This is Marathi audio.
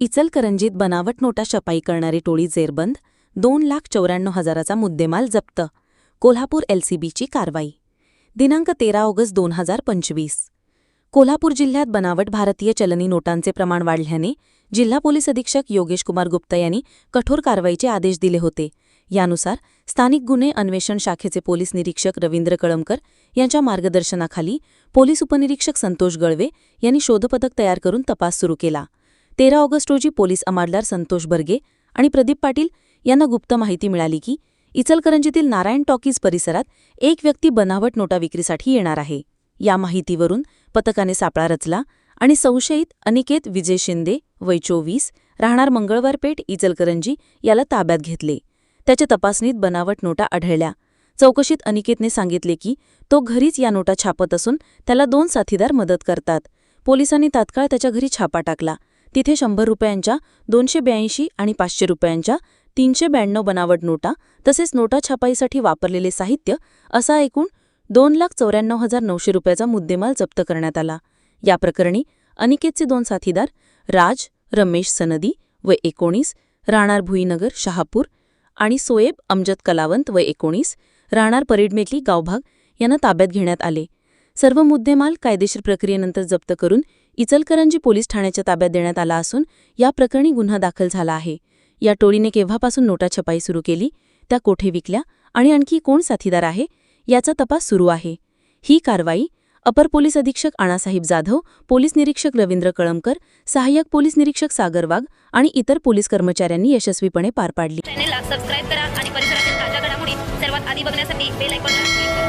इचलकरंजीत बनावट नोटा छपाई करणारी टोळी जेरबंद दोन लाख चौऱ्याण्णव हजाराचा मुद्देमाल जप्त कोल्हापूर एलसीबीची कारवाई दिनांक तेरा ऑगस्ट दोन हजार पंचवीस. कोल्हापूर जिल्ह्यात बनावट भारतीय चलनी नोटांचे प्रमाण वाढल्याने जिल्हा पोलीस अधीक्षक योगेश कुमार गुप्ता यांनी कठोर कारवाईचे आदेश दिले होते. यानुसार स्थानिक गुन्हे अन्वेषण शाखेचे पोलीस निरीक्षक रवींद्र कळमकर यांच्या मार्गदर्शनाखाली पोलीस उपनिरीक्षक संतोष गळवे यांनी शोधपथक तयार करून तपास सुरू केला. तेरा ऑगस्ट रोजी पोलीस अमारदार संतोष बर्गे आणि प्रदीप पाटील यांना गुप्त माहिती मिळाली की इचलकरंजीतील नारायण टॉकीज परिसरात एक व्यक्ती बनावट नोटा विक्रीसाठी येणार आहे. या माहितीवरून पथकाने सापळा रचला आणि संशयित अनिकेत विजय शिंदे वय चोवीस राहणार मंगळवार पेठ इचलकरंजी याला ताब्यात घेतले. त्याच्या तपासणीत बनावट नोटा आढळल्या. चौकशीत अनिकेतने सांगितले की तो घरीच या नोटा छापत असून त्याला दोन साथीदार मदत करतात. पोलिसांनी तात्काळ त्याच्या घरी छापा टाकला. तिथे शंभर रुपयांच्या दोनशे ब्याऐंशी आणि पाचशे रुपयांच्या तीनशे ब्याण्णव बनावट नोटा तसेच नोटा छापाईसाठी वापरलेले साहित्य असा एकूण दोन लाख चौऱ्याण्णव हजार नऊशे रुपयाचा मुद्देमाल जप्त करण्यात आला. या प्रकरणी अनिकेतचे दोन साथीदार राज रमेश सनदी व एकोणीस राहणार भुईनगर शहापूर आणि सोएब अमजद कलावंत व एकोणीस राहणार परेडमेकली गावभाग यांना ताब्यात घेण्यात आले. सर्व मुद्देमाल कायदेशीर प्रक्रियेनंतर जप्त करून इचलकरंजी पोलीस ठाण्याच्या ताब्यात देण्यात आला असून या प्रकरणी गुन्हा दाखल झाला आहे. या टोळीने केव्हापासून नोटा छपाई सुरू केली? त्या कोठे विकल्या? आणि आणखी कोण साथीदार आहे? याचा तपास सुरू आहे. ही कारवाई अपर पोलीस अधीक्षक आणासाहेब जाधव पोलीस निरीक्षक रवींद्र कळमकर सहाय्यक पोलीस निरीक्षक सागर वाघ आणि इतर पोलीस कर्मचाऱ्यांनी यशस्वीपणे पार पाडली. चॅनेलला सबस्क्राईब करा आणि परिसरातील ताज्या घडामोडी सर्वात आधी बघण्यासाठी बेल आयकॉनला